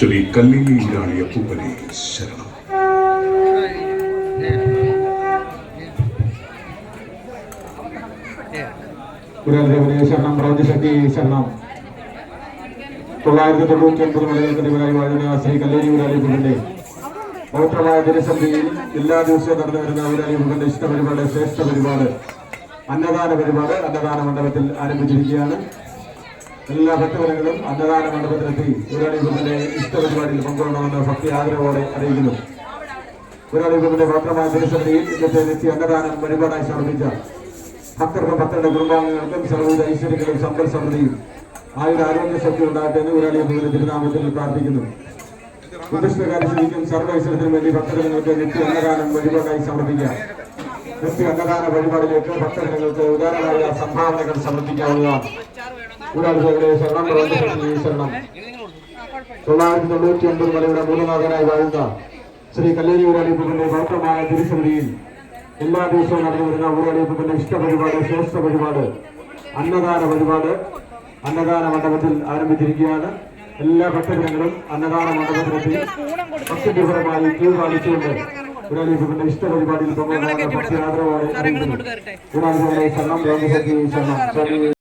ശ്രീ കല്ലിങ്ങിയിലാണ് അപ്പൂപ്പനെ ശരണം. പുരാതന ശരണം പ്രപഞ്ചശക്തി ശരണം. തൊള്ളായിരത്തി തൊണ്ണൂറ്റി ഒൻപത് മലയാളത്തിലായി വാഴുന്ന ശ്രീ കല്ലേരി ഊരാലിപ്പുവിന്റെ പവിത്രമായ ദിനസന്ധിയിൽ എല്ലാ ദിവസവും നടന്നു വരുന്ന ഊരാലിപ്പുവിന്റെ ഇഷ്ട പരിപാടി ശ്രേഷ്ഠ അന്നദാന പരിപാടി അന്നദാന മണ്ഡപത്തിൽ ആരംഭിച്ചിരിക്കുകയാണ്. എല്ലാ ഭക്തജനങ്ങളും അന്നദാന മണ്ഡപത്തിലെത്തി ഊരാലിപ്പുവിന്റെ ഇഷ്ട പരിപാടിയിൽ പങ്കുകൊള്ളണമെന്ന് ഭക്തി ആഗ്രഹത്തോടെ അറിയിക്കുന്നു. ഊരാലിപ്പുവിന്റെ പവിത്രമായ ദിനസന്ധിയിൽ ഇന്നത്തെ നിത്യ അന്നദാനം പരിപാടായി സമർപ്പിച്ച ഭക്തർക്കും ഭക്തരുടെ കുടുംബാംഗങ്ങൾക്കും സർവ ഐശ്വര്യങ്ങളും സമ്പൽ സമൃദ്ധിയും ആയുധ ആരോഗ്യ ശക്തി ഉണ്ടാകട്ടെ എന്ന് ഊരാളിയുടെ തിരുനാമത്തിൽ പ്രാർത്ഥിക്കുന്നു. ഉദ്ദിഷ്ടകാര്യശുദ്ധിക്കും സർവ ഐശ്വര്യത്തിനും വേണ്ടി ഭക്തജനങ്ങൾക്ക് നിത്യ അന്നദാനം വഴിപാടായി സമർപ്പിക്കാം. നിത്യ അന്നദാന വഴിപാടിലേക്ക് ഭക്തജനങ്ങൾക്ക് ഉദാരമായ സംഭാവനകൾ സമർപ്പിക്കാവുന്നതാണ്. ഊരാളികളുടെ ശരണം പ്രവർത്തനത്തിൽ ശരണം തൊള്ളായിരത്തി തൊണ്ണൂറ്റി ഒമ്പത് മലയുടെ മൂലനാഥനായി വാഴുന്ന ശ്രീ കല്ലേരി ഊരാളിപ്പുവിന്റെ പവിത്രമായ തിരുസന്നിധിയിൽ എല്ലാ ദിവസവും നടന്നു വരുന്ന ഊരാളിപ്പുവിന്റെ ഇഷ്ട പരിപാടി ശ്രേഷ്ഠ പരിപാട് അന്നദാന പരിപാട് അന്നദാന മണ്ഡപത്തിൽ ആരംഭിച്ചിരിക്കുകയാണ്. എല്ലാ ഭക്തജനങ്ങളും അന്നദാന മണ്ഡപത്തിലെത്തി ഭക്തിപരമായി ക്യൂ പാലിച്ചുകൊണ്ട് ഊരാളിപ്പുവിന്റെ ഇഷ്ട പരിപാടിയിൽ പങ്കെടുക്കുന്ന ഭക്തി ആദരവോടെ രോഗശക്തി ശരണം.